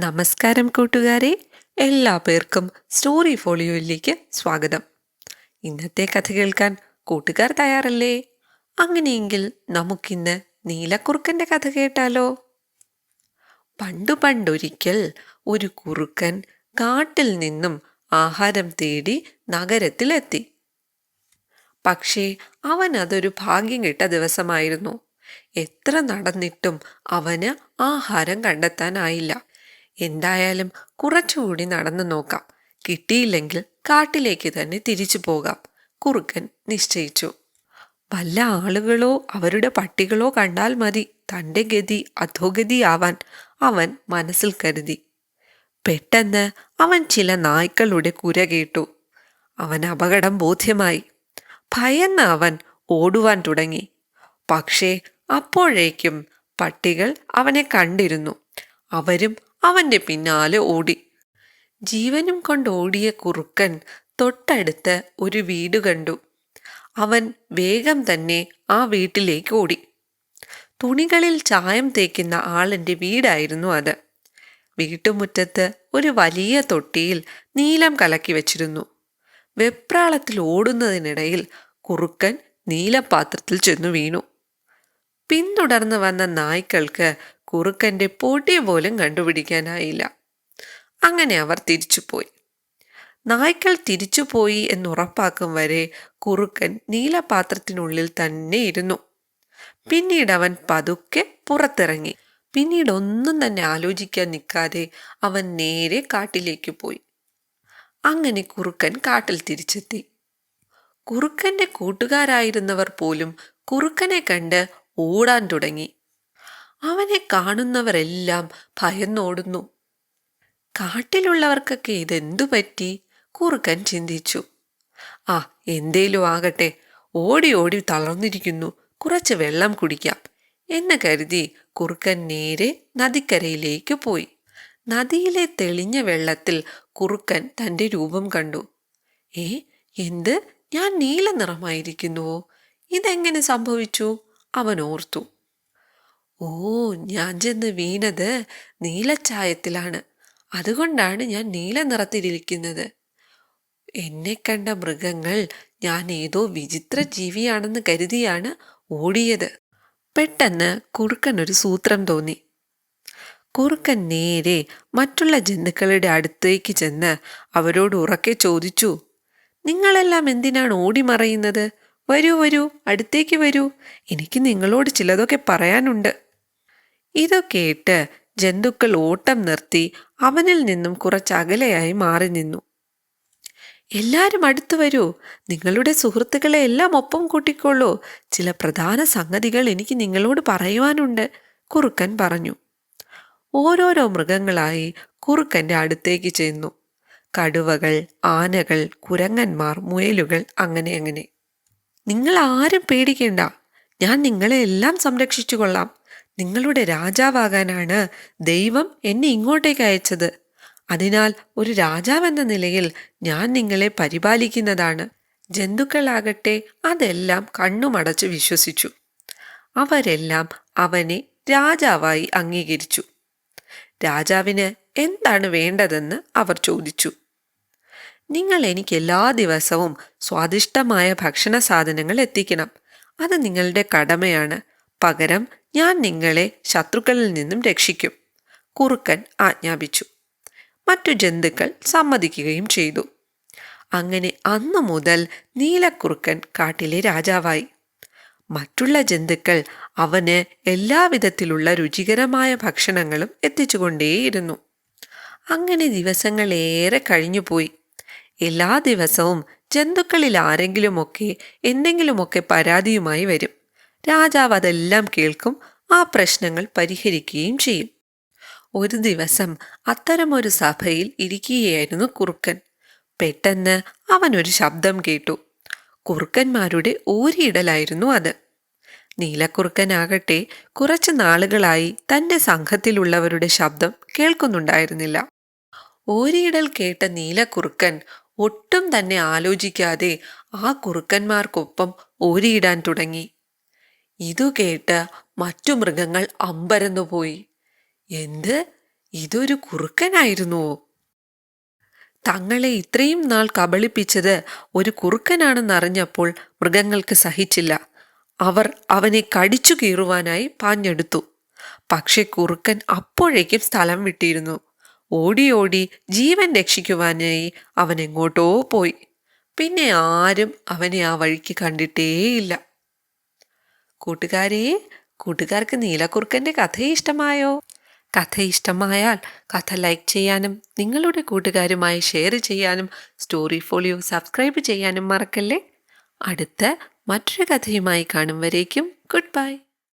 നമസ്കാരം കൂട്ടുകാരെ. എല്ലാ പേർക്കും സ്റ്റോറി ഫോളിയോയിലേക്ക് സ്വാഗതം. ഇന്നത്തെ കഥ കേൾക്കാൻ കൂട്ടുകാർ തയ്യാറല്ലേ? അങ്ങനെയെങ്കിൽ നമുക്കിന്ന് നീലക്കുറുക്കന്റെ കഥ കേട്ടാലോ? പണ്ടു പണ്ടൊരിക്കൽ ഒരു കുറുക്കൻ കാട്ടിൽ നിന്നും ആഹാരം തേടി നഗരത്തിലെത്തി. പക്ഷേ അവൻ അതൊരു ഭാഗ്യം കിട്ട ദിവസമായിരുന്നു. എത്ര നടന്നിട്ടും അവന് ആഹാരം കണ്ടെത്താനായില്ല. എന്തായാലും കുറച്ചുകൂടി നടന്നു നോക്കാം. കിട്ടിയില്ലെങ്കിൽ കാട്ടിലേക്ക് തന്നെ തിരിച്ചു പോകാം. കുറുക്കൻ നിശ്ചയിച്ചു. വല്ല ആളുകളോ അവരുടെ പട്ടികളോ കണ്ടാൽ മതി. തന്റെ ഗതി അധോഗതിയാവാൻ അവൻ മനസ്സിൽ കരുതി. പെട്ടെന്ന് അവൻ ചില നായ്ക്കളുടെ കുര കേട്ടു. അവൻ അപകടം ബോധ്യമായി. ഭയന്ന് അവൻ ഓടുവാൻ തുടങ്ങി. പക്ഷേ അപ്പോഴേക്കും പട്ടികൾ അവനെ കണ്ടിരുന്നു. അവരും അവന്റെ പിന്നാലെ ഓടി. ജീവനും കൊണ്ട് ഓടിയ കുറുക്കൻ തൊട്ടടുത്ത് ഒരു വീട് കണ്ടു. അവൻ വേഗം തന്നെ ആ വീട്ടിലേക്ക് ഓടി. തുണികളിൽ ചായം തേക്കുന്ന ആളിന്റെ വീടായിരുന്നു അത്. വീട്ടുമുറ്റത്ത് ഒരു വലിയ തൊട്ടിയിൽ നീലം കലക്കി വെച്ചിരുന്നു. വെപ്രാളത്തിൽ ഓടുന്നതിനിടയിൽ കുറുക്കൻ നീലപാത്രത്തിൽ ചെന്നു വീണു. പിന്തുടർന്ന് വന്ന നായ്ക്കൾക്ക് കുറുക്കന്റെ പൊടി പോലും കണ്ടുപിടിക്കാനായില്ല. അങ്ങനെ അവർ തിരിച്ചുപോയി. നായ്ക്കൾ തിരിച്ചുപോയി എന്നുറപ്പാക്കും വരെ കുറുക്കൻ നീലപാത്രത്തിനുള്ളിൽ തന്നെ ഇരുന്നു. പിന്നീട് അവൻ പതുക്കെ പുറത്തിറങ്ങി. പിന്നീട് ഒന്നും തന്നെ ആലോചിക്കാൻ നിൽക്കാതെ അവൻ നേരെ കാട്ടിലേക്ക് പോയി. അങ്ങനെ കുറുക്കൻ കാട്ടിൽ തിരിച്ചെത്തി. കുറുക്കന്റെ കൂട്ടുകാരായിരുന്നവർ പോലും കുറുക്കനെ കണ്ട് ഓടാൻ തുടങ്ങി. അവനെ കാണുന്നവരെല്ലാം ഭയന്നോടുന്നു. കാട്ടിലുള്ളവർക്കൊക്കെ ഇതെന്തു പറ്റി? കുറുക്കൻ ചിന്തിച്ചു. ആ എന്തേലും ആകട്ടെ. ഓടി ഓടി തളർന്നിരിക്കുന്നു. കുറച്ച് വെള്ളം കുടിക്കാം എന്ന് കരുതി കുറുക്കൻ നേരെ നദിക്കരയിലേക്ക് പോയി. നദിയിലെ തെളിഞ്ഞ വെള്ളത്തിൽ കുറുക്കൻ തന്റെ രൂപം കണ്ടു. ഏ എന്ത്? ഞാൻ നീല നിറമായിരിക്കുന്നുവോ? ഇതെങ്ങനെ സംഭവിച്ചു? അവൻ ഓർത്തു. ഓ ഞാൻ ചെന്ന് വീണത് നീലച്ചായത്തിലാണ്. അതുകൊണ്ടാണ് ഞാൻ നീല നിറത്തിലിരിക്കുന്നത്. എന്നെ കണ്ട മൃഗങ്ങൾ ഞാൻ ഏതോ വിചിത്ര ജീവിയാണെന്ന് കരുതിയാണ് ഓടിയത്. പെട്ടെന്ന് കുറുക്കൻ ഒരു സൂത്രം തോന്നി. കുറുക്കൻ നേരെ മറ്റുള്ള ജന്തുക്കളുടെ അടുത്തേക്ക് ചെന്ന് അവരോട് ഉറക്കെ ചോദിച്ചു നിങ്ങളെല്ലാം എന്തിനാണ് ഓടി മറയുന്നത്? വരൂ വരൂ അടുത്തേക്ക് വരൂ. എനിക്ക് നിങ്ങളോട് ചിലതൊക്കെ പറയാനുണ്ട്. ഇത് കേട്ട് ജന്തുക്കൾ ഓട്ടം നിർത്തി അവനിൽ നിന്നും കുറച്ചകലെയായി മാറി നിന്നു. എല്ലാരും അടുത്തു വരൂ. നിങ്ങളുടെ സുഹൃത്തുക്കളെ എല്ലാം ഒപ്പം കൂട്ടിക്കൊള്ളൂ. ചില പ്രധാന സംഗതികൾ എനിക്ക് നിങ്ങളോട് പറയുവാനുണ്ട് കുറുക്കൻ പറഞ്ഞു. ഓരോരോ മൃഗങ്ങളായി കുറുക്കന്റെ അടുത്തേക്ക് ചെന്നു. കടുവകൾ ആനകൾ കുരങ്ങന്മാർ മുയലുകൾ അങ്ങനെ അങ്ങനെ. നിങ്ങൾ ആരും പേടിക്കേണ്ട. ഞാൻ നിങ്ങളെ എല്ലാം സംരക്ഷിച്ചു കൊള്ളാം നിങ്ങളുടെ രാജാവാകാനാണ് ദൈവം എന്നെ ഇങ്ങോട്ടേക്ക് അയച്ചത്. അതിനാൽ ഒരു രാജാവെന്ന നിലയിൽ ഞാൻ നിങ്ങളെ പരിപാലിക്കുന്നതാണ്. ജന്തുക്കളാകട്ടെ അതെല്ലാം കണ്ണുമടച്ച് വിശ്വസിച്ചു. അവരെല്ലാം അവനെ രാജാവായി അംഗീകരിച്ചു. രാജാവിന് എന്താണ് വേണ്ടതെന്ന് അവർ ചോദിച്ചു. നിങ്ങൾ എനിക്ക് എല്ലാ ദിവസവും സ്വാദിഷ്ടമായ ഭക്ഷണ സാധനങ്ങൾ എത്തിക്കണം. അത് നിങ്ങളുടെ കടമയാണ്. പകരം ഞാൻ നിങ്ങളെ ശത്രുക്കളിൽ നിന്നും രക്ഷിക്കും. കുറുക്കൻ ആജ്ഞാപിച്ചു. മറ്റു ജന്തുക്കൾ സമ്മതിക്കുകയും ചെയ്തു. അങ്ങനെ അന്നു മുതൽ നീലക്കുറുക്കൻ കാട്ടിലെ രാജാവായി. മറ്റുള്ള ജന്തുക്കൾ അവന് എല്ലാവിധത്തിലുള്ള രുചികരമായ ഭക്ഷണങ്ങളും എത്തിച്ചുകൊണ്ടേയിരുന്നു. അങ്ങനെ ദിവസങ്ങളേറെ കഴിഞ്ഞുപോയി. എല്ലാ ദിവസവും ജന്തുക്കളിൽ ആരെങ്കിലുമൊക്കെ എന്തെങ്കിലുമൊക്കെ പരാതിയുമായി വരും. രാജാവ് അതെല്ലാം കേൾക്കും ആ പ്രശ്നങ്ങൾ പരിഹരിക്കുകയും ചെയ്യും. ഒരു ദിവസം അത്തരമൊരു സഭയിൽ ഇരിക്കുകയായിരുന്നു കുറുക്കൻ. പെട്ടെന്ന് അവനൊരു ശബ്ദം കേട്ടു. കുറുക്കന്മാരുടെ ഊരിയിടലായിരുന്നു അത്. നീലക്കുറുക്കനാകട്ടെ കുറച്ച് നാളുകളായി തന്റെ സംഘത്തിലുള്ളവരുടെ ശബ്ദം കേൾക്കുന്നുണ്ടായിരുന്നില്ല. ഓരിയിടൽ കേട്ട നീലക്കുറുക്കൻ ഒട്ടും തന്നെ ആലോചിക്കാതെ ആ കുറുക്കന്മാർക്കൊപ്പം ഓരിയിടാൻ തുടങ്ങി. ഇതു കേട്ട് മറ്റു മൃഗങ്ങൾ അമ്പരന്നുപോയി എന്ത്? ഇതൊരു കുറുക്കനായിരുന്നുവോ തങ്ങളെ ഇത്രയും നാൾ കബളിപ്പിച്ചത് ഒരു കുറുക്കനാണെന്നറിഞ്ഞപ്പോൾ മൃഗങ്ങൾക്ക് സഹിച്ചില്ല. അവർ അവനെ കടിച്ചു കീറുവാനായി പാഞ്ഞെടുത്തു. പക്ഷെ കുറുക്കൻ അപ്പോഴേക്കും സ്ഥലം വിട്ടിരുന്നു. ഓടി ഓടി ജീവൻ രക്ഷിക്കുവാനായി അവൻ എങ്ങോട്ടോ പോയി. പിന്നെ ആരും അവനെ ആ വഴിക്ക് കണ്ടിട്ടേയില്ല. കൂട്ടുകാരെ കൂട്ടുകാർക്ക് നീലക്കുറുക്കന്റെ കഥ ഇഷ്ടമായോ? കഥ ഇഷ്ടമായാൽ കഥ ലൈക്ക് ചെയ്യാനും നിങ്ങളുടെ കൂട്ടുകാരുമായി ഷെയർ ചെയ്യാനും സ്റ്റോറി ഫോളിയോ സബ്സ്ക്രൈബ് ചെയ്യാനും മറക്കല്ലേ? അടുത്ത മറ്റൊരു കഥയുമായി കാണും വരേക്കും. Good bye.